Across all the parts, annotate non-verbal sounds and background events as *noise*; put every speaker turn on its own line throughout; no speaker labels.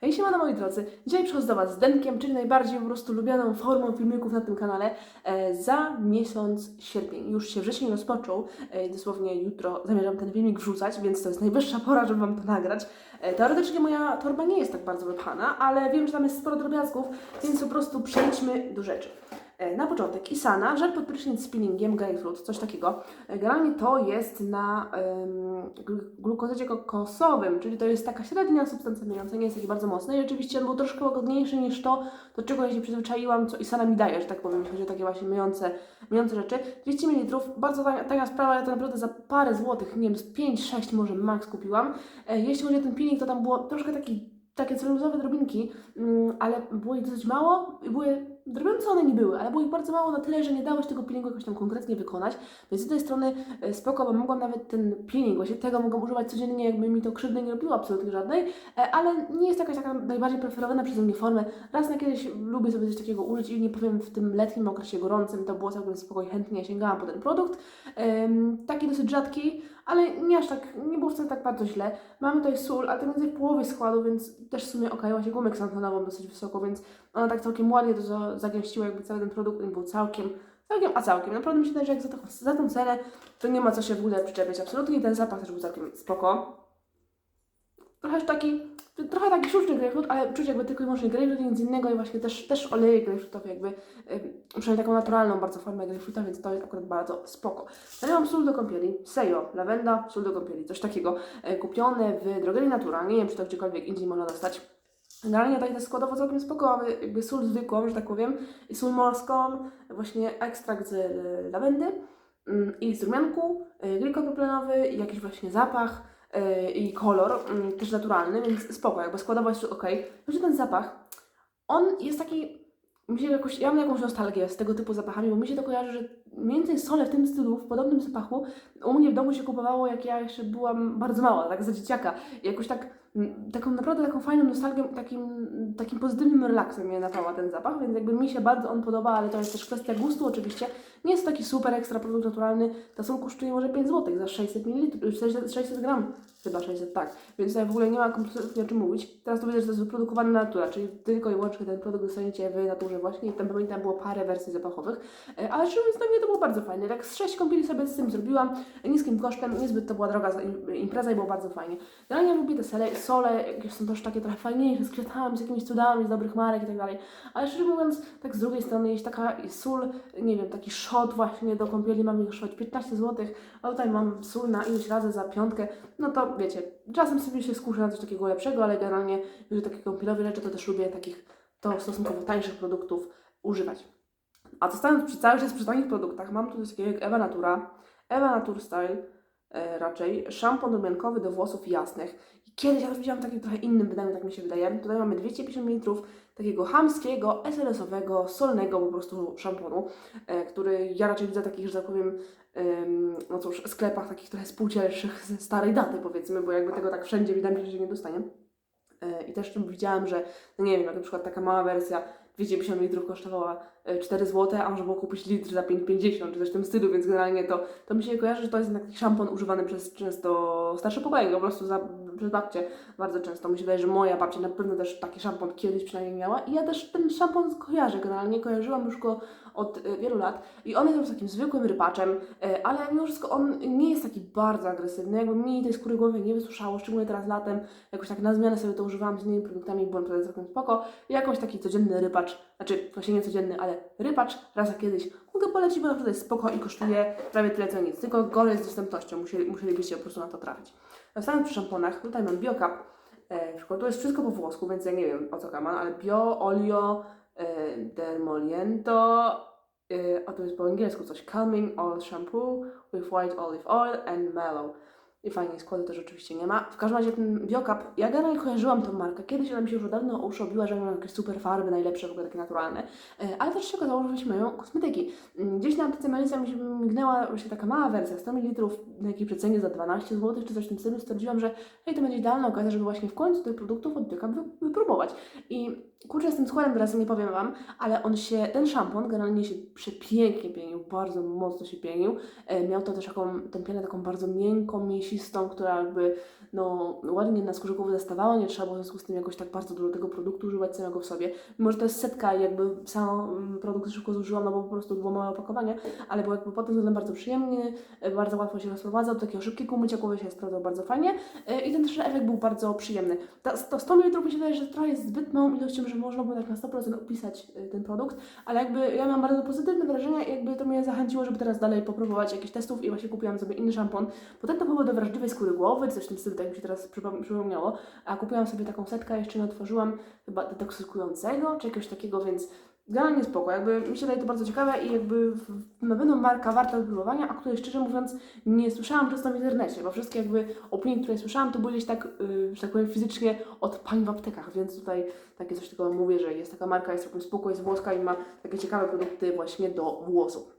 Hej, siemano moi drodzy. Dzisiaj przychodzę do Was z Denkiem, czyli najbardziej po prostu lubianą formą filmików na tym kanale. E, za miesiąc sierpień. Już się wrzesień rozpoczął. E, dosłownie jutro zamierzam ten filmik wrzucać, więc to jest najwyższa pora, żeby Wam to nagrać. E, teoretycznie moja torba nie jest tak bardzo wypchana, ale wiem, że tam jest sporo drobiazgów, więc po prostu przejdźmy do rzeczy. E, Na początek Isana, żel pod prysznic z peelingiem, grapefruit, coś takiego. E, Generalnie to jest na um, kokosowym, czyli to jest taka średnia substancja mieniąca, nie jest taki bardzo mocny i oczywiście on był troszkę łagodniejszy niż to, do czego ja się przyzwyczaiłam, co Isana mi daje, że tak powiem, jeśli chodzi o takie właśnie myjące, myjące rzeczy. 200 ml, bardzo tania sprawa, ja to naprawdę za parę złotych, nie wiem, z 5-6 może max kupiłam. E, Jeśli chodzi o ten peeling, to tam było troszkę taki takie celulozowe drobinki, mm, ale było ich dosyć mało i były drobiące one nie były, ale było ich bardzo mało na tyle, że nie dało się tego peelingu jakoś tam konkretnie wykonać, więc z jednej strony e, spoko, bo mogłam nawet ten peeling, właśnie tego mogłam używać codziennie, jakby mi to krzywdy nie robiło absolutnie żadnej, e, ale nie jest jakaś taka najbardziej preferowana przeze mnie forma. Raz na kiedyś lubię sobie coś takiego użyć i nie powiem w tym letnim okresie gorącym, to było całkiem spokojnie, chętnie sięgałam po ten produkt. Taki dosyć rzadki, ale nie aż tak, nie było wcale tak bardzo źle. Mamy tutaj sól, a to między w połowie składu, więc też w sumie okej, właśnie gumę ksantonową dosyć wysoko, więc ona tak całkiem ładnie to za- zagęściła, jakby cały ten produkt nie był całkiem, całkiem, a całkiem. Naprawdę wydaje, że jak za, to, za tą cenę, to nie ma co się w ogóle przyczepiać absolutnie ten zapach też był całkiem spoko. Trochę taki, trochę taki sztuczny grapefruit, ale czuć jakby tylko i wyłącznie grapefruit i nic innego i właśnie też, też oleje grapefruitowe jakby, ym, przynajmniej taką naturalną bardzo formę grapefruita, więc to jest akurat bardzo spoko. Dalej mam sól do kąpieli, Sejo, lawenda, sól do kąpieli, coś takiego, e, kupione w drogerii Natura, nie wiem czy to gdziekolwiek indziej można dostać. Generalnie to jest składowo całkiem spoko, mamy jakby sól zwykłą, że tak powiem, i sól morską, właśnie ekstrakt z e, lawendy mm, i z rumianku, e, glikoproplenowy i jakiś właśnie zapach e, i kolor, mm, też naturalny, więc spoko, jakby składowo jest ok. Chodzi ten zapach, on jest taki, mi jakoś, ja mam jakąś nostalgię z tego typu zapachami, bo mi się to kojarzy, że mniej więcej sole w tym stylu, w podobnym zapachu, u mnie w domu się kupowało, jak ja jeszcze byłam bardzo mała, tak za dzieciaka. I jakoś tak, mm, taką naprawdę taką fajną nostalgią, takim, takim pozytywnym relaksem mnie napawa ten zapach, więc jakby mi się bardzo on podoba, ale to jest też kwestia gustu oczywiście. Nie jest to taki super ekstra produkt naturalny, ta sól kosztuje może 5 zł za 600 ml, 600, 600 gram, chyba 600, tak. Więc tutaj w ogóle nie ma kompletnie o czym mówić. Teraz to widzę, że to jest wyprodukowane na natura, czyli tylko i wyłącznie ten produkt dostaniecie w naturze właśnie i tam pamiętam było parę wersji zapachowych, E, ale szczerze mówiąc dla mnie to było bardzo fajne. Tak z 6 kąpieli sobie z tym zrobiłam, niskim kosztem, niezbyt to była droga za- impreza i było bardzo fajnie. Generalnie lubię te sole, sole jakieś są też takie trochę fajniejsze, z kwiatami, z jakimiś cudami, z dobrych marek i tak dalej. Ale szczerze mówiąc, tak z drugiej strony jest taka sól, nie wiem, taki shot właśnie do kąpieli, mam kosztować 15 zł, a tutaj mam sól na ilość razy za piątkę, no to wiecie, czasem sobie się skuszę na coś takiego lepszego, ale generalnie, jeżeli takie kąpielowe rzeczy, to też lubię takich to stosunkowo tańszych produktów używać. A zostając przy cały czas przy produktach, mam tu coś takiego jak Eva Natura, Eva Natur Style e, raczej, szampon rumiankowy do włosów jasnych. I kiedyś ja to widziałam w takim trochę innym wydaniu, tak mi się wydaje. Tutaj mamy 250 ml takiego hamskiego, SLS-owego, solnego po prostu szamponu, e, który ja raczej widzę w takich, że tak powiem, em, no cóż, sklepach takich trochę spółdzielczych ze starej daty powiedzmy, bo jakby tego tak wszędzie wydaje mi się, że nie dostanie. E, I też widziałam, że, no nie wiem, na przykład taka mała wersja 250 ml kosztowała e, 4 zł, a można było kupić litr za 5,50 czy coś w tym stylu, więc generalnie to, to mi się kojarzy, że to jest taki szampon używany przez często starsze pokolenie, po prostu za, przez babcie bardzo często. Mi się wydaje, że moja babcia na pewno też taki szampon kiedyś przynajmniej miała i ja też ten szampon kojarzę generalnie, kojarzyłam już go od e, wielu lat i on jest takim zwykłym rybaczem, e, ale mimo wszystko on nie jest taki bardzo agresywny, jakby mi tej skóry głowy nie wysuszało, szczególnie teraz latem, jakoś tak na zmianę sobie to używałam z innymi produktami, byłem tutaj całkiem spoko jakoś taki codzienny rybacz, znaczy właśnie nie codzienny, ale rybacz raz jak kiedyś mogę polecić, bo naprawdę jest spoko i kosztuje prawie tyle co nic, tylko gorzej z dostępnością, musieli, musielibyście po prostu na to trafić. Zostając przy szamponach, tutaj mam Biocap, e, na to jest wszystko po włosku, więc ja nie wiem o co kaman, ale Bio, Olio, Dermoliento, e, a to jest po angielsku coś, Calming Oil Shampoo with White Olive Oil and Mellow. I fajnie, składu też oczywiście nie ma. W każdym razie ten Biocap, ja generalnie kojarzyłam tą markę. Kiedyś ona mi się już dawno o uszy obiła, że mają jakieś super farby, najlepsze, w ogóle takie naturalne. E, Ale też się okazało, że właśnie mają kosmetyki. Mm, Gdzieś na aptece Melissa mi się mignęła właśnie taka mała wersja, 100 ml na jakiej przecenie za 12 zł, czy coś w tym stylu. Stwierdziłam, że hej, to będzie idealna okazja, żeby właśnie w końcu tych produktów od Biocap wy- wypróbować. I kurczę, z tym składem teraz nie powiem Wam, ale on się, ten szampon generalnie się przepięknie pienił, bardzo mocno się pienił. E, Miał to też taką, tę pianę taką bardzo miękką, mięsistą, która jakby no, ładnie na skórze głowy zastawała, nie trzeba było w związku z tym jakoś tak bardzo dużo tego produktu używać samego w sobie. Mimo, że to jest setka i jakby sam mm, produkt szybko zużyłam, no bo po prostu było małe opakowanie, ale był jakby pod tym względem bardzo przyjemny, e, bardzo łatwo się rozprowadzał, do takiego szybkiego głowy się sprawdzał bardzo fajnie e, i ten też efekt był bardzo przyjemny. Ta, to 100 ml mi się wydaje, że trochę jest zbyt małą ilością, że można by tak na 100% opisać e, ten produkt, ale jakby ja mam bardzo pozytywne wrażenia i jakby to mnie zachęciło, żeby teraz dalej popróbować jakichś testów i właśnie kupiłam sobie inny szampon, bo ten to był do wrażliwej skóry głowy, coś w tym stylu, tak mi się teraz przypom- przypomniało, a kupiłam sobie taką setkę, jeszcze nie otworzyłam, chyba detoksykującego, czy jakiegoś takiego, więc generalnie spoko, jakby mi się daje to bardzo ciekawe i jakby na pewno marka warta wypróbowania, a której szczerze mówiąc nie słyszałam często w internecie, bo wszystkie jakby opinie, które słyszałam, to były gdzieś tak, yy, że tak powiem, fizycznie od pań w aptekach, więc tutaj takie coś tylko mówię, że jest taka marka, jest całkiem spoko, jest włoska i ma takie ciekawe produkty właśnie do włosów.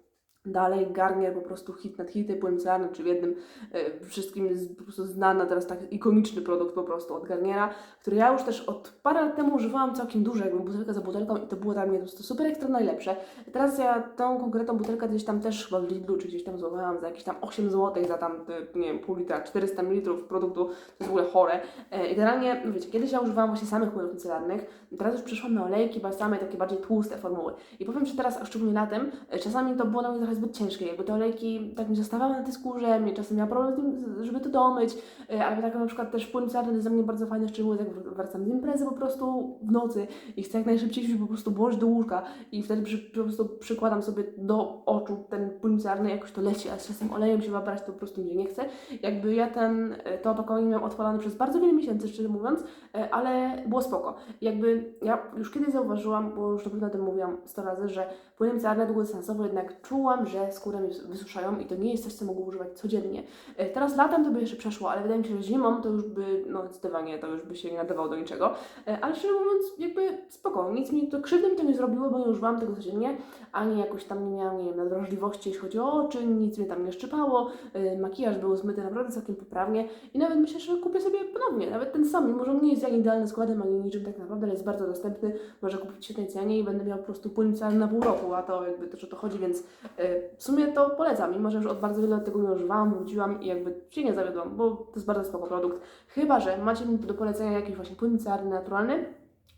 Dalej Garnier po prostu hit nad hity, płyn celarny, czy w jednym e, wszystkim jest po prostu znany teraz tak ikoniczny produkt po prostu od Garniera, który ja już też od parę lat temu używałam całkiem dużo, jakby butelka za butelką i to było dla mnie po prostu super ekstra najlepsze. Teraz ja tą konkretną butelkę gdzieś tam też chyba w Lidlu, czy gdzieś tam złapałam za jakieś tam 8 zł za tam, e, nie wiem, pół litra, 400 ml produktu, to jest w ogóle chore. E, I generalnie, no wiecie, kiedyś ja używałam właśnie samych płynów micelarnych, teraz już przeszłam na olejki, balsamy, takie bardziej tłuste formuły. I powiem, że teraz, a szczególnie latem, czasami to było dla mnie trochę zbyt ciężkie, jakby te olejki tak mi zostawały na tej skórze, mnie czasem miała problem z tym, żeby to domyć, e, ale tak na przykład też płyn micelarny jest dla mnie bardzo fajny, szczególnie jak wracam z imprezy po prostu w nocy i chcę jak najszybciej się po prostu włożyć do łóżka i wtedy przy, po prostu przykładam sobie do oczu ten płyn micelarny, jakoś to leci, a z czasem olejem się wybrać to po prostu mnie nie chce. Jakby ja ten, e, to opakowanie miałam odpalane przez bardzo wiele miesięcy, szczerze mówiąc, e, ale było spoko. Jakby ja już kiedyś zauważyłam, bo już na pewno o tym mówiłam 100 razy, że płyny micelarne długodystansowo jednak czułam, że skórę mi wysuszają i to nie jest coś, co mogę używać codziennie. E, Teraz latem to by jeszcze przeszło, ale wydaje mi się, że zimą to już by, no zdecydowanie to już by się nie nadawało do niczego. E, Ale szczerze mówiąc, jakby spoko, nic mi to, krzywdy mi to nie zrobiło, bo nie używałam tego codziennie, ani jakoś tam nie miałam, nie wiem, nadwrażliwości, jeśli chodzi o oczy, nic mnie tam nie szczypało, e, makijaż był zmyty naprawdę całkiem poprawnie i nawet myślę, że kupię sobie ponownie, nawet ten sam, mimo że nie jest jak idealny składem, ani niczym tak naprawdę, ale jest bardzo dostępny, można kupić w świetnej cenie i będę miał po prostu płyn na pół roku, a to jakby też o to chodzi, więc e, w sumie to polecam, mimo że już od bardzo wiele lat tego używałam, wróciłam i jakby się nie zawiodłam, bo to jest bardzo spoko produkt. Chyba, że macie mi do polecenia jakiś właśnie płyn micelarny naturalny,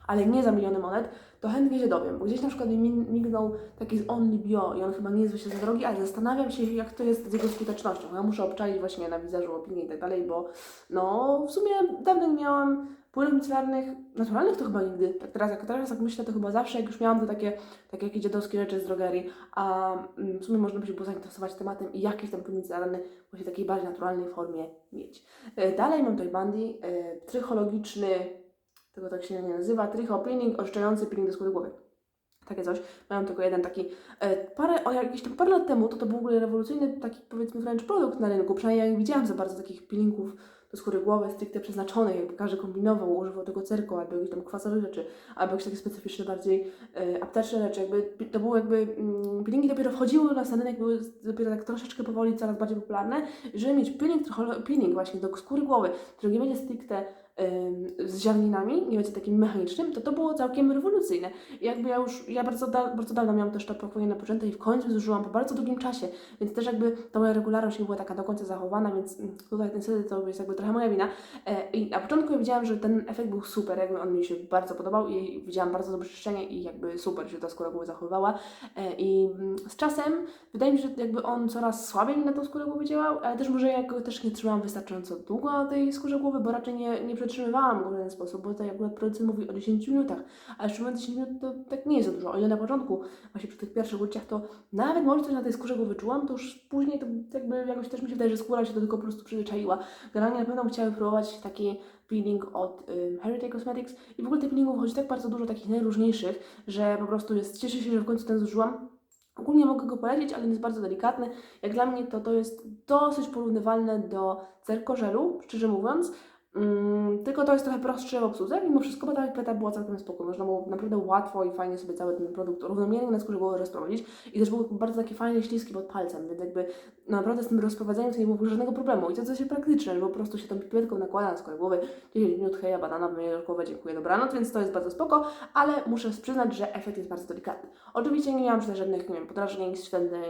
ale nie za miliony monet, to chętnie się dowiem, bo gdzieś na przykład mi mignął taki z Only Bio i on chyba nie jest wyjście za drogi, ale zastanawiam się, jak to jest z jego skutecznością. Ja muszę obczaić właśnie na wizerzu opinię i tak dalej, bo no w sumie dawno nie miałam płynów micelarnych, naturalnych to chyba nigdy. Tak teraz, jak teraz jak myślę, to chyba zawsze, jak już miałam to takie, takie jakieś dziadowskie rzeczy z drogerii, a mm, w sumie można by się było zainteresować tematem i jakiś ten płyn micelarny właśnie w takiej bardziej naturalnej formie mieć. E, Dalej mam tutaj Bandy, e, trychologiczny, tego tak się nie nazywa, tricho peeling, oszczający peeling do skóry głowy. Takie coś. Miałam tylko jeden taki. E, parę, o jakieś tam parę lat temu to to był w ogóle rewolucyjny taki powiedzmy wręcz produkt na rynku. Przynajmniej ja nie widziałam za bardzo takich peelingów do skóry głowy stricte przeznaczonych, jakby każdy kombinował, używał tego cerku albo jakichś tam kwasowych rzeczy, albo jakieś takie specyficzne, bardziej e, apteczne rzeczy. Jakby to były jakby mm, peelingi dopiero wchodziły na rynek, były dopiero tak troszeczkę powoli coraz bardziej popularne. Żeby mieć peeling, trochę peeling właśnie do skóry głowy, który nie będzie stricte z ziarninami, nie będzie takim mechanicznym, to to było całkiem rewolucyjne. I jakby ja już, ja bardzo, da, bardzo dawno miałam też to opakowanie napoczęte i w końcu zużyłam po bardzo długim czasie, więc też jakby ta moja regularność nie była taka do końca zachowana, więc mm, tutaj ten wtedy to jest jakby trochę moja wina. E, I na początku ja widziałam, że ten efekt był super, jakby on mi się bardzo podobał i widziałam bardzo dobre czyszczenie i jakby super się ta skóra głowy zachowywała. E, I mm, z czasem wydaje mi się, że jakby on coraz słabiej mi na tą skórę głowy działał, ale też może ja go też nie trzymałam wystarczająco długo na tej skórze głowy, bo raczej nie, nie przetrzymywałam go w ten sposób, bo tutaj akurat producent mówi o 10 minutach, ale mówiąc 10 minut to tak nie jest za dużo. O ile na początku, właśnie przy tych pierwszych uczuciach, to nawet może coś na tej skórze głowy czułam, to już później to jakby jakoś też mi się wydaje, że skóra się do tego po prostu przyzwyczaiła. Generalnie na pewno chciały próbować taki peeling od um, Heritage Cosmetics i w ogóle tych peelingów chodzi tak bardzo dużo takich najróżniejszych, że po prostu jest, cieszę się, że w końcu ten zużyłam. Ogólnie mogę go polecić, ale jest bardzo delikatny. Jak dla mnie to to jest dosyć porównywalne do cerkożelu, szczerze mówiąc, Mm, tylko to jest trochę prostsze w obsłudze, mimo wszystko, bo ta peta była całkiem spoko. Można było naprawdę łatwo i fajnie sobie cały ten produkt równomiernie na skórze głowy rozprowadzić. I też był bardzo taki fajny, śliski pod palcem, więc jakby naprawdę z tym rozprowadzaniem to nie było żadnego problemu. I to coś praktyczne, że po prostu się tą pipetką nakłada na skórę głowy, 10 minut, heja, banana, wymieniasz głowę, dziękuję, dobranoc, więc to jest bardzo spoko, ale muszę przyznać, że efekt jest bardzo delikatny. Oczywiście nie miałam tutaj żadnych, nie wiem, podrażnień,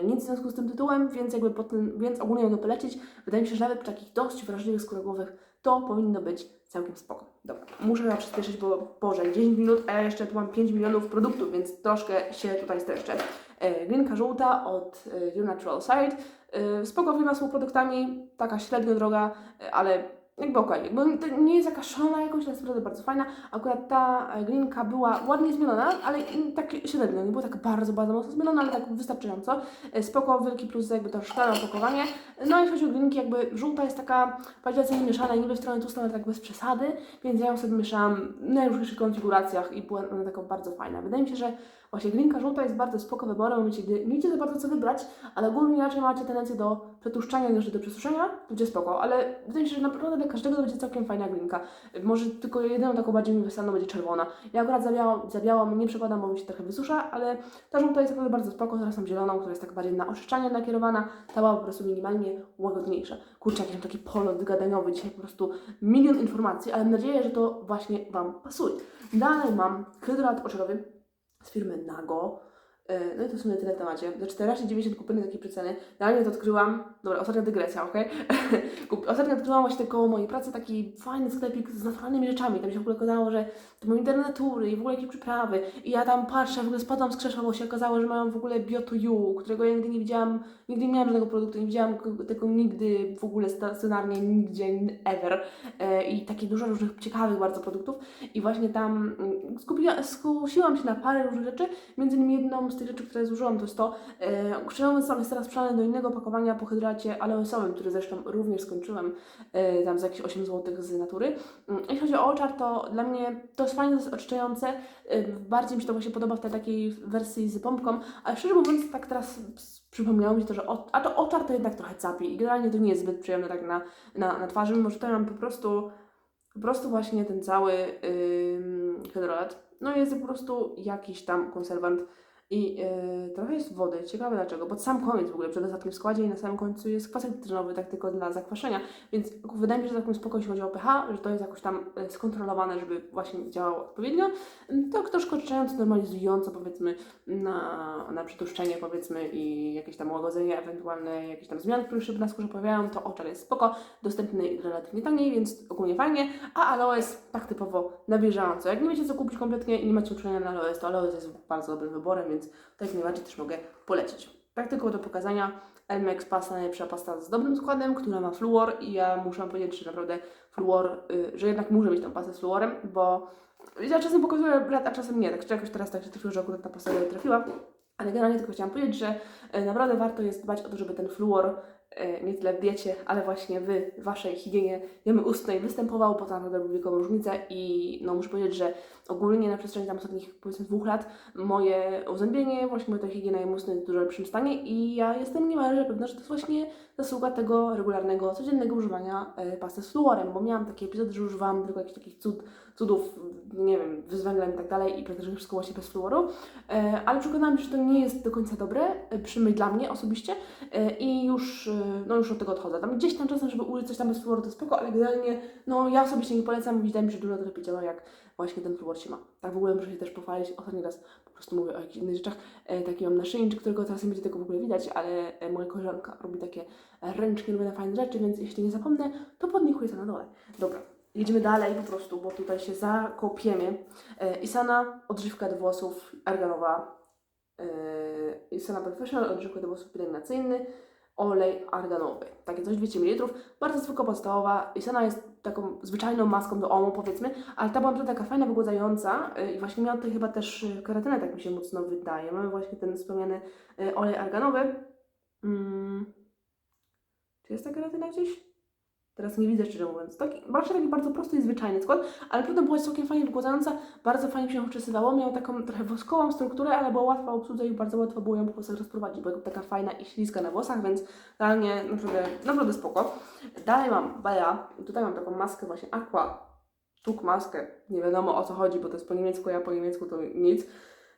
nic w związku z tym tytułem, więc jakby po tym, więc ogólnie mogę polecić. Wydaje mi się, że nawet takich dość wrażliwych skórogłowych to powinno być całkiem spoko. Dobra, muszę chyba przyspieszyć, bo Boże, 10 minut, a ja jeszcze tu mam 5 milionów produktów, więc troszkę się tutaj streszczę. E, Glinka żółta od e, Your Natural Side. E, Spoko firma produktami, taka średnio droga, e, ale jakby okej, jakby to nie jest jakaś szalona jakość, ale jest naprawdę bardzo fajna. Akurat ta e, glinka była ładnie zmielona, ale tak średnio, nie było tak bardzo, bardzo mocno zmielona, ale tak wystarczająco. E, Spoko, wielki plus jakby to szklane opakowanie. No i chodzi o glinki, jakby żółta jest taka bardziej mieszana, niby w stronę tłustą, ale tak bez przesady, więc ja ją sobie mieszałam na najróżniejszych konfiguracjach i była ona taka bardzo fajna. Wydaje mi się, że właśnie glinka żółta jest bardzo spoko wyborem, w gdy nie wiecie za bardzo co wybrać, ale ogólnie raczej macie tendencję do przetłuszczania niż do przesuszenia, będzie spoko, ale wydaje mi się, że naprawdę dla każdego to będzie całkiem fajna glinka. Może tylko jedyną taką bardziej uniwersalną będzie czerwona. Ja akurat za białą, za białą nie przekładam, bo mi się trochę wysusza, ale ta żółta jest naprawdę bardzo spoko, teraz mam zieloną, która jest tak bardziej na oczyszczanie nakierowana, ta była po prostu minimalnie łagodniejsza. Kurczę, jakiś taki polot wygadaniowy, dzisiaj po prostu milion informacji, ale mam nadzieję, że to właśnie Wam pasuje. Dalej mam hydrat oczodowy z firmy Nago. E, No i to w sumie tyle w temacie. Za 14,90 kupiony takiej przeceny. Realnie to odkryłam. Dobra, ostatnia dygresja, ok? *laughs* Ostatnio odkryłam właśnie koło mojej pracy taki fajny sklepik z naturalnymi rzeczami. Tam się w ogóle okazało, że to mają internatury i w ogóle jakieś przyprawy. I ja tam patrzę, w ogóle spadłam z krzesła, bo się okazało, że mają w ogóle Bio to You, którego ja nigdy nie widziałam, nigdy nie miałam żadnego produktu, nie widziałam go- tego nigdy w ogóle stacjonarnie, nigdzie, ever. E, I takie dużo różnych ciekawych bardzo produktów. I właśnie tam mm, skusiłam się na parę różnych rzeczy. Między innymi jedną z tych rzeczy, które zużyłam, to jest to, e, krzyżowy sam jest teraz sprzedany do innego opakowania po hydracie aloesowym, który zresztą również skończyłem e, tam za jakieś 8 zł z natury. Mm, Jeśli chodzi o oczar, to dla mnie to jest fajne, to jest oczyszczające. E, bardziej mi się to właśnie podoba w tej takiej wersji z pompką, ale szczerze mówiąc, tak teraz przypomniało mi się to, że o, a to oczar to jednak trochę capi i generalnie to nie jest zbyt przyjemne tak na, na, na twarzy, mimo że tutaj mam po prostu po prostu właśnie ten cały ym, hydrolat. No jest po prostu jakiś tam konserwant i yy, trochę jest wody. Ciekawe dlaczego, bo sam koniec w ogóle przed ostatnim składzie i na samym końcu jest kwasek cytrynowy, tak tylko dla zakwaszenia, więc wydaje mi się, że takim spoko, jeśli chodzi o pH, że to jest jakoś tam y, skontrolowane, żeby właśnie działało odpowiednio. Ym, To troszkę oczyszczająco, normalizująco powiedzmy na, na przytłuszczenie powiedzmy i jakieś tam łagodzenie, ewentualne jakieś tam zmiany, które się na skórze pojawiają, to oczar jest spoko, dostępny relatywnie taniej, więc ogólnie fajnie, a aloes tak typowo na bieżąco. Jak nie wiecie co kupić kompletnie i nie macie uczulenia na aloes, to aloes jest bardzo dobrym wyborem, więc to jak najbardziej też mogę polecić. Tylko do pokazania, Elmex pasta, najlepsza pasta z dobrym składem, która ma fluor i ja muszę powiedzieć, że naprawdę fluor, y, że jednak muszę mieć tą pastę z fluorem, bo ja czasem pokazuję blat, a czasem nie, tak czy jakoś teraz tak się trafiło, że akurat ta pasta nie trafiła, ale generalnie tylko chciałam powiedzieć, że e, naprawdę warto jest dbać o to, żeby ten fluor nie tyle w diecie, ale właśnie w waszej higienie. Jemy ustnej występował, bo to naprawdę robi wielką różnicę i no muszę powiedzieć, że ogólnie na przestrzeni tam ostatnich powiedzmy dwóch lat moje uzębienie, właśnie moja higiena jemy ustnej jest w dużo lepszym stanie i ja jestem niemalże pewna, że to jest właśnie zasługa tego regularnego, codziennego używania e, pasty z fluorem, bo miałam takie epizody, że używałam tylko jakichś takich cud, cudów, nie wiem, z i tak dalej i praktycznie wszystko właśnie bez fluoru, e, ale przekonałam się, że to nie jest do końca dobre, e, przynajmniej dla mnie osobiście e, i już, no już od tego odchodzę. Tam gdzieś tam czasem, żeby użyć coś tam bez fluoru to spoko, ale generalnie, no ja osobiście nie polecam, wydaje mi że dużo lepiej działa jak właśnie ten fluor się ma. Tak w ogóle muszę się też pochwalić, ostatni raz po prostu mówię o jakichś innych rzeczach, taki mam naszyjnik, którego teraz nie będzie tego w ogóle widać, ale moja koleżanka robi takie ręcznie robione fajne rzeczy, więc jeśli nie zapomnę, to podnikuję to na dole. Dobra, jedziemy dalej po prostu, bo tutaj się zakopiemy. E, Isana, odżywka do włosów, arganowa. E, Isana Professional, odżywka do włosów pielęgnacyjny, olej arganowy. Takie coś 200 ml. Bardzo zwykła podstawowa. Isana jest taką zwyczajną maską do omu, powiedzmy, ale ta była taka fajna, wygładzająca e, i właśnie miała tutaj chyba też keratynę, tak mi się mocno wydaje. Mamy właśnie ten wspomniany olej arganowy. Mm. Czy jest ta keratyna gdzieś? Teraz nie widzę szczerze mówiąc. Taki, bardzo taki bardzo prosty i zwyczajny skład, ale naprawdę była całkiem fajnie wygładzająca, bardzo fajnie się uczesywało, miał taką trochę woskową strukturę, ale była łatwa w obsłudze i bardzo łatwo było ją po prostu rozprowadzić, była taka fajna i śliska na włosach, więc realnie naprawdę, naprawdę spoko. Dalej mam Bea, tutaj mam taką maskę właśnie Aqua, tuk maskę, nie wiadomo o co chodzi, bo to jest po niemiecku, ja po niemiecku to nic.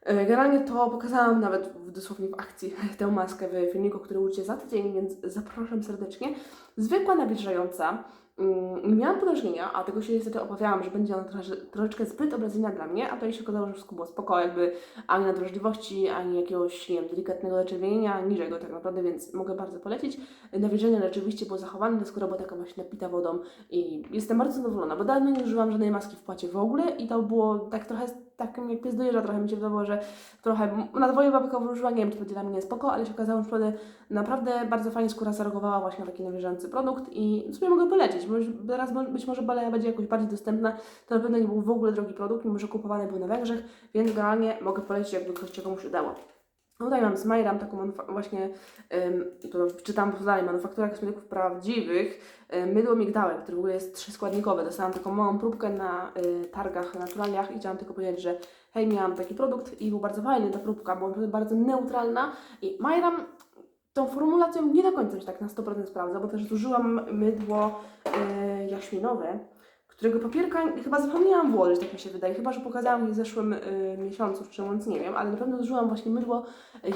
E, Generalnie to pokazałam nawet w, dosłownie w akcji *laughs* tę maskę w filmiku, który ucie za tydzień, więc zapraszam serdecznie. Zwykła, nawilżająca. Mm, Nie miałam podrażnienia, a tego się niestety obawiałam, że będzie ona trosze, troszeczkę zbyt obrazyjna dla mnie, a to się okazało, że wszystko było spoko, jakby ani nadwrażliwości, ani jakiegoś, nie wiem, delikatnego zaczerwienienia, niczego tak naprawdę, więc mogę bardzo polecić. Nawilżenie rzeczywiście było zachowane, skóra była taka właśnie napita wodą i jestem bardzo zadowolona, bo dawno nie użyłam żadnej maski w płacie w ogóle i to było tak trochę takim jak pies dojeżdża, trochę mi się wydawało, że trochę na dwoje babkowo użyła, nie wiem czy będzie dla mnie spoko, ale się okazało, że naprawdę, bardzo fajnie skóra zareagowała właśnie na taki nawilżający produkt i w sumie mogę polecić, bo teraz być może Balea będzie jakoś bardziej dostępna, to na pewno nie był w ogóle drogi produkt, mimo że kupowany był na Węgrzech, więc generalnie mogę polecić, jakby ktoś komuś udało. Tutaj mam z Majram taką właśnie, to czytam dalej, manufaktura kosmetyków prawdziwych, mydło migdałek, które w ogóle jest trzyskładnikowe. Dostałam taką małą próbkę na y, targach, naturaliach i chciałam tylko powiedzieć, że hej, miałam taki produkt i był bardzo fajny, ta próbka była bardzo neutralna i Majram tą formulacją nie do końca się tak na 100% sprawdza, bo też zużyłam mydło y, jaśminowe, którego papierka chyba zapomniałam włożyć, tak mi się wydaje. Chyba, że pokazałam je w zeszłym y, miesiącu, szczerze mówiąc nie wiem, ale na pewno zużyłam właśnie mydło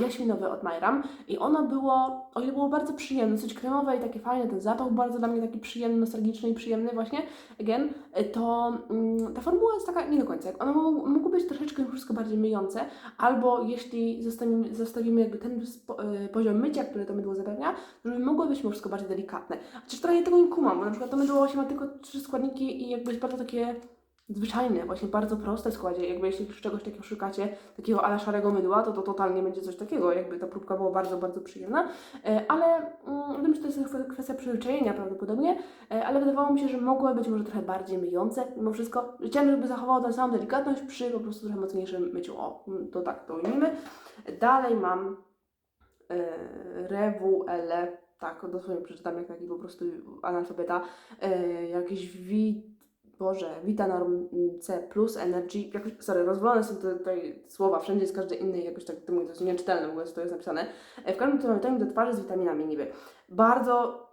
jaśminowe od Majram i ono było, o ile było bardzo przyjemne, coś kremowe i takie fajne, ten zapach bardzo dla mnie taki przyjemny, nostalgiczny i przyjemny właśnie, again, y, to mm, ta formuła jest taka nie do końca. Ono mógł być troszeczkę już wszystko bardziej myjące, albo jeśli zostawimy, zostawimy jakby ten y, poziom mycia, który to mydło zapewnia, żeby mogło być mimo wszystko bardziej delikatne. Chociaż trochę tego nie kumam, bo na przykład to mydło właśnie ma tylko trzy składniki i jakby jest bardzo takie zwyczajne, właśnie bardzo proste w składzie. Jakby jeśli czegoś takiego szukacie, takiego ala szarego mydła, to to totalnie będzie coś takiego. Jakby ta próbka była bardzo, bardzo przyjemna. E, Ale mm, wiem, że to jest kwestia- przyzwyczajenia prawdopodobnie, e, ale wydawało mi się, że mogły być może trochę bardziej myjące mimo wszystko. Chciałam, żeby zachowało tę samą delikatność przy po prostu trochę mocniejszym myciu. O, mm, to tak, to ujmijmy. Dalej mam e, Revuele, tak, dosłownie przeczytam jak taki po prostu analfabeta, jakieś wi... Boże, Vitanorm C plus Energy, jakoś, sorry, rozwalone są te tutaj słowa, wszędzie jest każdy inny, jakoś tak to jest nieczytelne w ogóle, co to jest napisane. E, W każdym razie mamy do twarzy z witaminami niby. Bardzo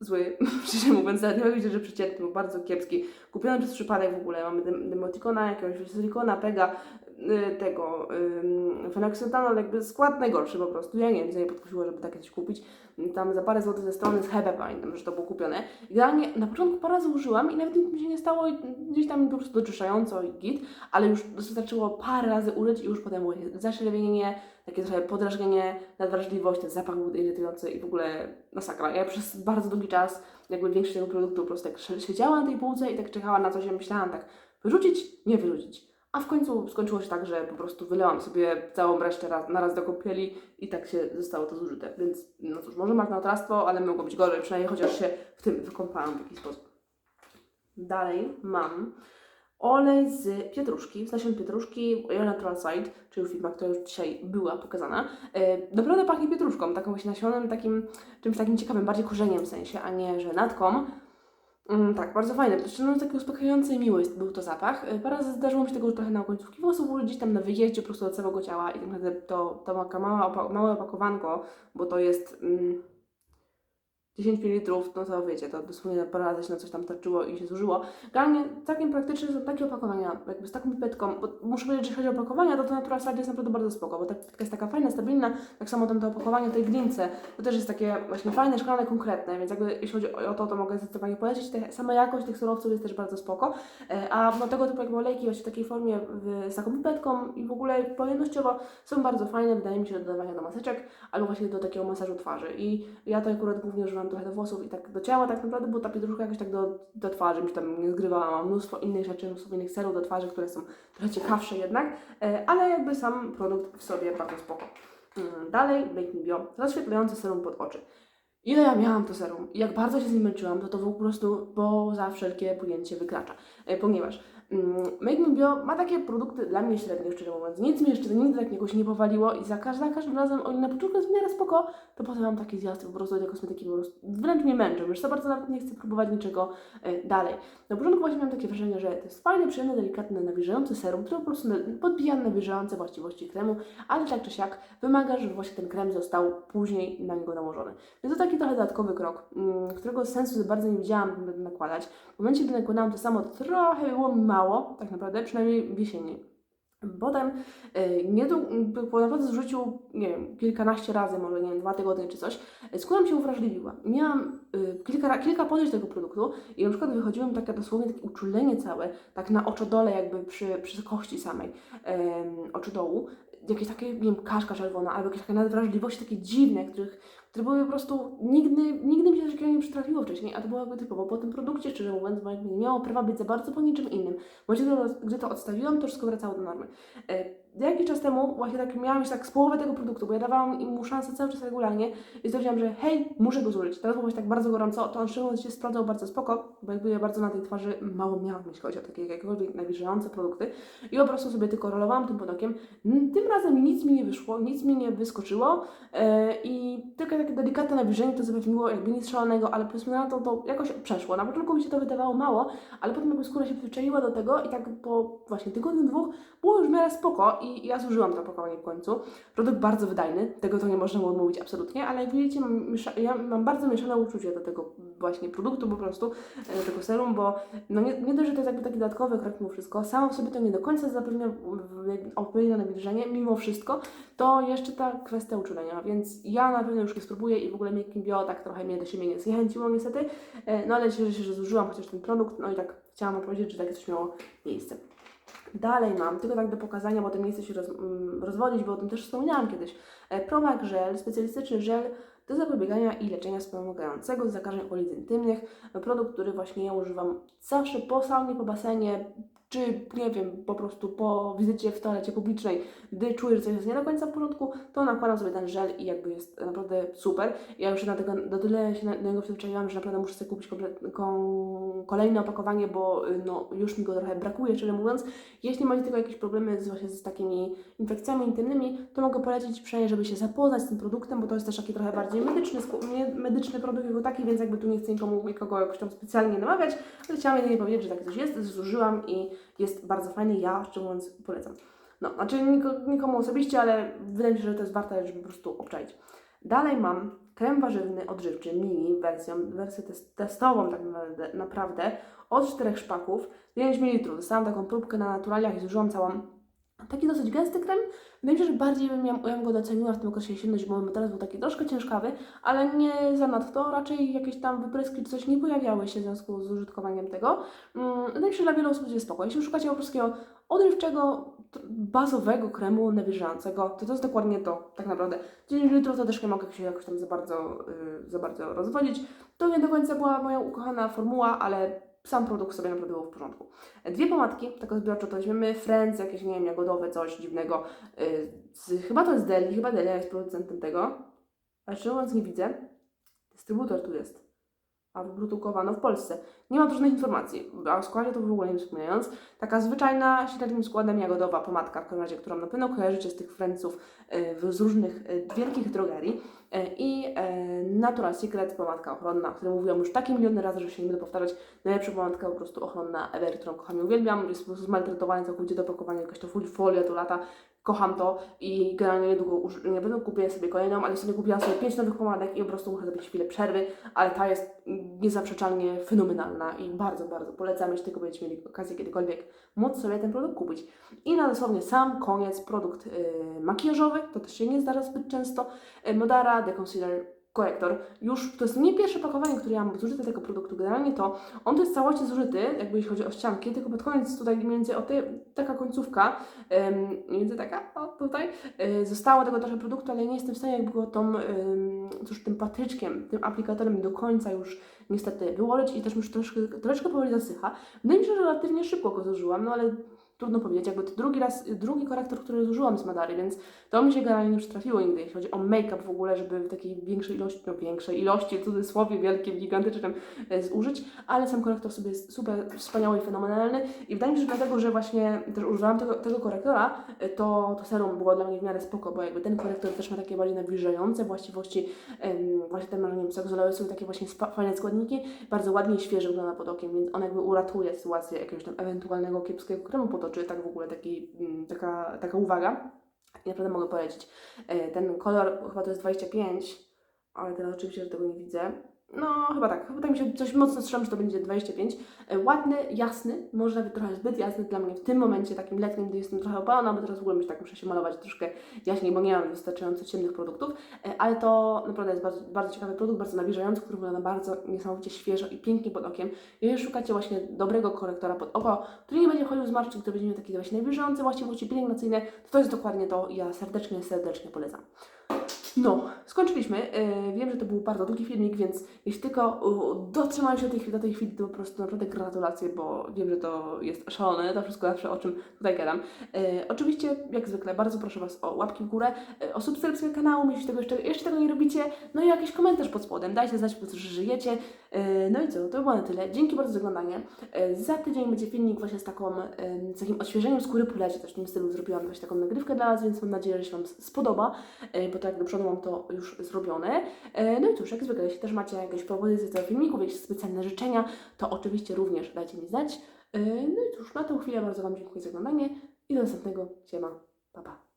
zły, *laughs* szczerze mówiąc, nawet nie mogę powiedzieć, że przeciętny, był bardzo kiepski. Kupiony przez przypadek w ogóle, mamy dem- demotikona, jakiegoś silikona, pega, tego, y, fenoksytanol, jakby skład najgorszy po prostu. Ja nie wiem, co mnie podkusiło, żeby takie coś kupić. Tam za parę złotych ze strony z Hebe pamiętam, że to było kupione. Idealnie na początku parę razy użyłam i nawet nic mi się nie stało i gdzieś tam po prostu doczyszczająco i git, ale już wystarczyło parę razy użyć i już potem było zaczerwienienie, takie trochę podrażnienie, nadwrażliwość, ten zapach był irytujący i w ogóle masakra. Ja przez bardzo długi czas jakby większość tego produktu po prostu tak siedziała na tej półce i tak czekała na coś, ja myślałam tak, wyrzucić, nie wyrzucić. A w końcu skończyło się tak, że po prostu wylałam sobie całą resztę raz, na raz do kąpieli i tak się zostało to zużyte. Więc no cóż, może marnotrawstwo, ale mogło być gorzej, przynajmniej chociaż się w tym wykąpałam w jakiś sposób. Dalej mam olej z pietruszki, z nasion pietruszki Natural Side, czyli firma, która już dzisiaj była pokazana. E, naprawdę pachnie pietruszką, taką właśnie nasionem, takim czymś takim ciekawym, bardziej korzeniem w sensie, a nie że natką. Mm, tak, bardzo fajne. Zresztą no, taki uspokajający i miły jest, był to zapach. E, Parę razy zdarzyło mi się tego trochę na końcówki włosów gdzieś tam na wyjeździe po prostu do całego ciała i tak naprawdę to, to mała, opa- małe opakowanko, bo to jest mm, 10 ml, no to wiecie, to dosłownie parę razy się na coś tam tarczyło i się zużyło. Generalnie całkiem praktyczne są takie opakowania, jakby z taką pipetką, bo muszę powiedzieć, że jeśli chodzi o opakowania, to to Natural Side jest naprawdę bardzo spoko, bo ta pipetka jest taka fajna, stabilna, tak samo tam to opakowanie tej glince, to też jest takie właśnie fajne, szklane, konkretne, więc jakby jeśli chodzi o o to, to mogę zdecydowanie polecić. Te, sama jakość tych surowców jest też bardzo spoko, E, a no, tego typu jakby olejki właśnie w takiej formie w, z taką pipetką i w ogóle pojemnościowo są bardzo fajne, wydaje mi się, do dodawania do maseczek albo właśnie do takiego masażu twarzy i ja to akurat głównie używam trochę do włosów i tak do ciała tak naprawdę, bo ta pietruszka jakoś tak do, do twarzy mi się tam nie zgrywała, mam mnóstwo innych rzeczy, mnóstwo innych serów do twarzy, które są trochę ciekawsze jednak, e, ale jakby sam produkt w sobie bardzo spoko. Mm, Dalej Make Me Bio, rozświetlający serum pod oczy. Ile ja miałam to serum i jak bardzo się z nim męczyłam, to to po prostu poza wszelkie pojęcie wykracza. E, Ponieważ Make Me Bio ma takie produkty dla mnie średnie, szczerze mówiąc. Nic mnie jeszcze nigdy tak jakoś nie powaliło i za każdym, każdym razem oni na początku jest w miarę spoko, to potem mam taki zjazd po prostu tej kosmetyki po prostu wręcz mnie męczą. Już za bardzo nawet nie chcę próbować niczego e, dalej. Na początku właśnie miałam takie wrażenie, że to jest fajny, przyjemny, delikatny, nawilżający serum, który po prostu podbija nawilżające właściwości kremu, ale tak czy siak wymaga, żeby właśnie ten krem został później na niego nałożony. Więc to taki trochę dodatkowy krok, mm, którego sensu za bardzo nie widziałam nakładać. W momencie, gdy nakładałam to samo, trochę było mi mało, tak naprawdę, przynajmniej w jesieni. Potem y, po naprawdę zużyciu, nie wiem, kilkanaście razy, może nie wiem, dwa tygodnie czy coś, y, skóra mi się uwrażliwiła. Miałam y, kilka, kilka podejść tego produktu i na przykład wychodziło mi takie dosłownie takie uczulenie całe, tak na oczodole jakby przy, przy kości samej em, oczodołu, jakieś takie, nie wiem, kaszka czerwona albo jakieś takie nadwrażliwości takie dziwne, których, które były po prostu, nigdy, nigdy mi się takiego nie przytrafiło wcześniej, a to było jakby typowo po tym produkcie, szczerze mówiąc, bo jakby nie miało prawa być za bardzo po niczym innym. W momencie, gdy, gdy to odstawiłam, to wszystko wracało do normy. Jakiś czas temu właśnie tak miałam już tak z połowy tego produktu, bo ja dawałam im szansę cały czas regularnie i stwierdziłam, że hej, muszę go zużyć. Teraz było właśnie tak bardzo gorąco, to on się sprawdzał bardzo spoko, bo jakby ja bardzo na tej twarzy mało miałam, jeśli chodzi o takie jakiekolwiek nawilżające produkty i po prostu sobie tylko rolowałam tym pod okiem. N- Tym razem nic mi nie wyszło, nic mi nie wyskoczyło e, i tylko takie delikatne nawilżenie to zapewniło jakby nic szalonego, ale powiedzmy na to to jakoś przeszło. Na początku mi się to wydawało mało, ale potem jakby skóra się przyzwyczaiła do tego i tak po właśnie tygodniu, dwóch było już w miarę spoko i ja zużyłam to opakowanie w końcu. Produkt bardzo wydajny, tego to nie można mu odmówić absolutnie, ale jak widzicie, mam, ja mam bardzo mieszane uczucie do tego właśnie produktu po prostu, e, do tego serum, bo no nie, nie dość, że to jest jakby taki dodatkowy krok mimo wszystko, samo w sobie to nie do końca zapewnia odpowiednie nawilżenie, mimo wszystko, to jeszcze ta kwestia uczulenia, więc ja na pewno już nie spróbuję i w ogóle Making Bio tak trochę mnie do siebie nie zniechęciło niestety, e, no ale cieszę się, że zużyłam chociaż ten produkt, no i tak chciałam wam powiedzieć, że takie coś miało miejsce. Dalej mam, tylko tak do pokazania, bo tym nie chcę się roz, mm, rozwodzić, bo o tym też wspomniałam kiedyś. E, Promac Gel, specjalistyczny żel do zapobiegania i leczenia wspomagającego zakażeń okolic intymnych. Produkt, który właśnie ja używam zawsze po saunie, po basenie, czy nie wiem, po prostu po wizycie w toalecie publicznej, gdy czuję, że coś jest nie do końca w porządku, to nakładam sobie ten żel i jakby jest naprawdę super. Ja już na tego, do tyle się na, do niego przyzwyczaiłam, że naprawdę muszę sobie kupić komplet, kolejne opakowanie, bo y, no, już mi go trochę brakuje, szczerze mówiąc. Jeśli macie tylko jakieś problemy z, właśnie z takimi infekcjami intymnymi, to mogę polecić przynajmniej, żeby się zapoznać z tym produktem, bo to jest też taki trochę bardziej medyczny, medyczny produkt jako taki, więc jakby tu nie chcę nikomu, nikogo jakoś tam specjalnie namawiać, ale chciałam jedynie powiedzieć, że takie coś jest, zużyłam i jest bardzo fajny, ja mówiąc polecam. No, znaczy niko, nikomu osobiście, ale wydaje mi się, że to jest warte, żeby po prostu obczaić. Dalej mam krem warzywny odżywczy mini wersją, wersję tes- testową tak naprawdę, naprawdę od czterech szpaków, 5 ml. Dostałam taką próbkę na naturaliach i zużyłam całą. Taki dosyć gęsty krem. Się, że bardziej bym ja, ja go doceniła w tym okresie jesienno-zimowym, bo teraz był taki troszkę ciężkawy, ale nie zanadto. Raczej jakieś tam wypryski czy coś nie pojawiały się w związku z użytkowaniem tego. Mm, się, że dla wielu osób będzie spoko. Jeśli szukacie po prostu odrywczego, bazowego kremu nawilżającego, to to jest dokładnie to, tak naprawdę. 9 litrów to też nie mogę się jakoś tam za bardzo, yy, za bardzo rozwodzić. To nie do końca była moja ukochana formuła, ale sam produkt sobie naprawdę był w porządku. Dwie pomadki, tak zbiorczo to weźmiemy, Friends, jakieś, nie wiem, jagodowe, coś dziwnego. Yy, z, chyba to jest Deli, chyba Delia jest producentem tego. A szczerze mówiąc nie widzę. Dystrybutor tu jest. A wyprodukowano w Polsce. Nie ma różnych informacji, a o składzie to w ogóle nie wspominając. Taka zwyczajna, średnim składem jagodowa pomadka, w każdym razie, którą na pewno kojarzycie z tych Friendsów yy, z różnych yy, wielkich drogerii. Yy, I Natural Secret, pomadka ochronna, o której mówiłam już takie miliony razy, że się nie będę powtarzać. Najlepsza pomadka po prostu ochronna ever, którą kocham i uwielbiam. Jest po prostu zmaltretowanie całkowicie do pakowania, jakaś to fol- folia tu lata. Kocham to i generalnie niedługo nie będę kupię sobie kolejną, ale sobie kupiłam sobie pięć nowych pomadek i po prostu muszę zrobić chwilę przerwy, ale ta jest niezaprzeczalnie fenomenalna i bardzo, bardzo polecam, jeśli tylko będziecie mieli okazję kiedykolwiek móc sobie ten produkt kupić. I na dosłownie sam koniec produkt yy, makijażowy, to też się nie zdarza zbyt często, yy, Modara The Concealer Corrector. Już to jest nie pierwsze pakowanie, które ja mam zużyte tego produktu. Generalnie to on to jest całości zużyty, jakby jeśli chodzi o ścianki, tylko pod koniec tutaj więcej o ty, taka końcówka, ym, mniej więcej taka, o tutaj, yy, zostało tego trochę produktu, ale nie jestem w stanie jakby go tą, ym, cóż, tym patyczkiem, tym aplikatorem do końca już niestety wyłożyć i też już troszkę, troszkę powoli zasycha. Wydaje mi się, że relatywnie szybko go zużyłam, no ale trudno powiedzieć, jakby to drugi raz, drugi korektor, który zużyłam z Madary, więc to mi się generalnie nie przytrafiło nigdy, jeśli chodzi o make-up w ogóle, żeby w takiej większej ilości, no większej ilości, w cudzysłowie wielkim, gigantycznym e, zużyć, ale sam korektor sobie jest super wspaniały i fenomenalny i wydaje mi się, że dlatego, że właśnie też używałam tego, tego korektora, e, to, to serum było dla mnie w miarę spoko, bo jakby ten korektor też ma takie bardziej nawilżające właściwości, em, właśnie ten, nie wiem, seksolary są takie właśnie fajne składniki, bardzo ładnie i świeże wygląda pod okiem, więc on jakby uratuje sytuację jakiegoś tam ewentualnego kiepskiego kremu pod oczy, tak w ogóle taki, mm, taka, taka uwaga. I naprawdę mogę polecić. E, Ten kolor chyba to jest 25, ale teraz oczywiście, że tego nie widzę. No, chyba tak. Chyba tak mi się coś mocno strzelam, że to będzie 25. E, Ładny, jasny, może nawet trochę zbyt jasny dla mnie w tym momencie takim letnim, gdy jestem trochę opalona, bo teraz w ogóle myślę, tak muszę się malować troszkę jaśniej, bo nie mam wystarczająco ciemnych produktów, E, ale to naprawdę jest bardzo, bardzo ciekawy produkt, bardzo nawilżający, który wygląda bardzo niesamowicie świeżo i pięknie pod okiem. Jeżeli szukacie właśnie dobrego korektora pod oko, który nie będzie chodził z marszczek, który będzie miał takie właśnie nawilżające właściwości pielęgnacyjne, to to jest dokładnie to ja serdecznie, serdecznie polecam. No, skończyliśmy. Yy, wiem, że to był bardzo długi filmik, więc jeśli tylko yy, dotrzymałeś do tej, do tej chwili, to po prostu naprawdę gratulacje, bo wiem, że to jest szalone, to wszystko zawsze o czym tutaj gadam. Yy, oczywiście, jak zwykle, bardzo proszę Was o łapki w górę, o subskrypcję kanału, jeśli tego jeszcze, jeszcze tego nie robicie, no i jakiś komentarz pod spodem, dajcie znać po że żyjecie. No i co, to by było na tyle. Dzięki bardzo za oglądanie. Za tydzień będzie filmik właśnie z taką, z takim odświeżeniem skóry po lecie, coś w tym stylu zrobiłam właśnie taką nagrywkę dla Was, więc mam nadzieję, że się Wam spodoba, bo tak do przodu mam to już zrobione. Yy, no i cóż, jak zwykle, jeśli też macie jakieś propozycje do filmików, jakieś specjalne życzenia, to oczywiście również dajcie mi znać. Yy, no i cóż, na tę chwilę bardzo Wam dziękuję za oglądanie i do następnego. Siema, pa pa.